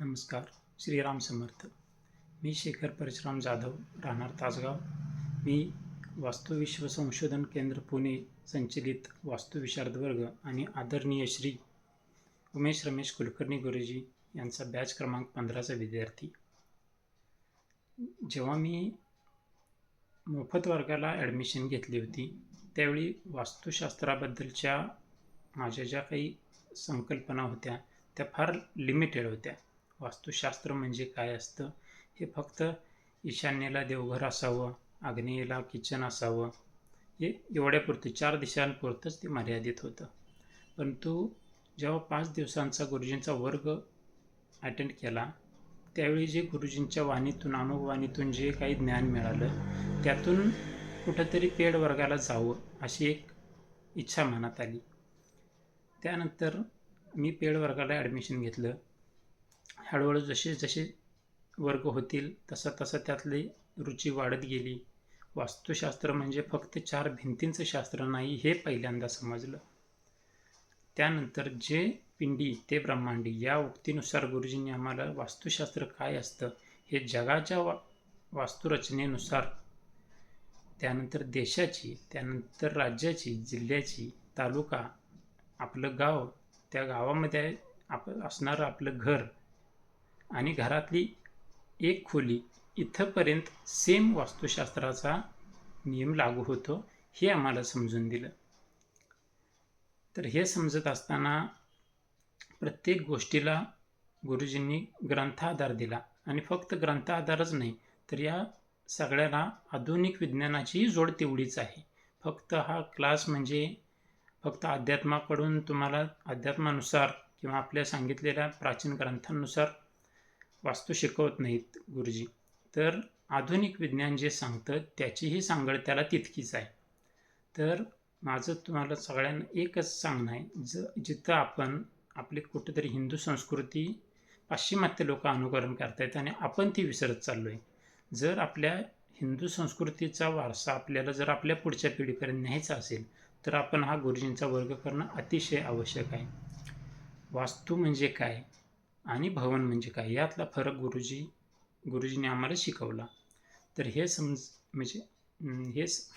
नमस्कार. श्रीराम समर्थ. मी शेखर परशुराम जाधव राहणार तासगाव. मी वास्तुविश्व संशोधन केंद्र पुणे संचलित वास्तुविशारद वर्ग आणि आदरणीय श्री उमेश रमेश कुलकर्णी गुरुजी यांचा बॅच क्रमांक पंधराचा विद्यार्थी. जेव्हा मी मोफत वर्गाला ॲडमिशन घेतली होती त्यावेळी वास्तुशास्त्राबद्दलच्या माझ्या ज्या काही संकल्पना होत्या त्या फार लिमिटेड होत्या. वास्तुशास्त्र म्हणजे काय असतं? हे फक्त ईशान्येला देवघर असावं आग्नेयेला किचन असावं हे एवढ्यापुरतं चार दिशांपुरतंच ते मर्यादित होतं. परंतु जेव्हा पाच दिवसांचा गुरुजींचा वर्ग अटेंड केला त्यावेळी जे गुरुजींच्या वाणीतून अनुभवानीतून जे काही ज्ञान मिळालं त्यातून कुठंतरी पेड वर्गाला जावं अशी एक इच्छा मनात आली. त्यानंतर मी पेड वर्गाला ॲडमिशन घेतलं. हळूहळू जसे जसे वर्ग होतील तसा तसा त्यातली रुची वाढत गेली. वास्तुशास्त्र म्हणजे फक्त चार भिंतींचं शास्त्र नाही हे पहिल्यांदा समजलं. त्यानंतर जे पिंडी ते ब्रह्मांडी या उक्तीनुसार गुरुजींनी आम्हाला वास्तुशास्त्र काय असतं हे जगाच्या वा वास्तुरचनेनुसार त्यानंतर देशाची त्यानंतर राज्याची जिल्ह्याची तालुका आपलं गाव त्या गावामध्ये आप असणारं आपलं घर आणि घरातली एक खोली इथंपर्यंत सेम वास्तुशास्त्राचा नियम लागू होतो हे आम्हाला समजून दिलं. तर हे समजत असताना प्रत्येक गोष्टीला गुरुजींनी ग्रंथाधार दिला. आणि फक्त ग्रंथाधारच नाही तर या सगळ्याला आधुनिक विज्ञानाचीही जोड तेवढीच आहे. फक्त हा क्लास म्हणजे फक्त अध्यात्माकडून तुम्हाला अध्यात्मानुसार किंवा आपल्या सांगितलेल्या प्राचीन ग्रंथांनुसार वास्तू शिकवत नाहीत गुरुजी. तर आधुनिक विज्ञान जे सांगतं त्याचीही सांगड त्याला तितकीच आहे. तर माझं तुम्हाला सगळ्यांना एकच सांगणं आहे. ज जिथं आपण आपली कुठेतरी हिंदू संस्कृती पाश्चिमात्य लोक अनुकरण करतायत आणि आपण ती विसरत चाललो आहे जर आपल्या हिंदू संस्कृतीचा वारसा आपल्याला जर आपल्या पुढच्या पिढीपर्यंत न्यायचा असेल तर आपण हा गुरुजींचा वर्ग करणं अतिशय आवश्यक आहे. वास्तू म्हणजे काय? आणि भवन म्हणजे काय? यातला फरक गुरुजी गुरुजीने आम्हाला शिकवला. तर हे समज म्हणजे हेच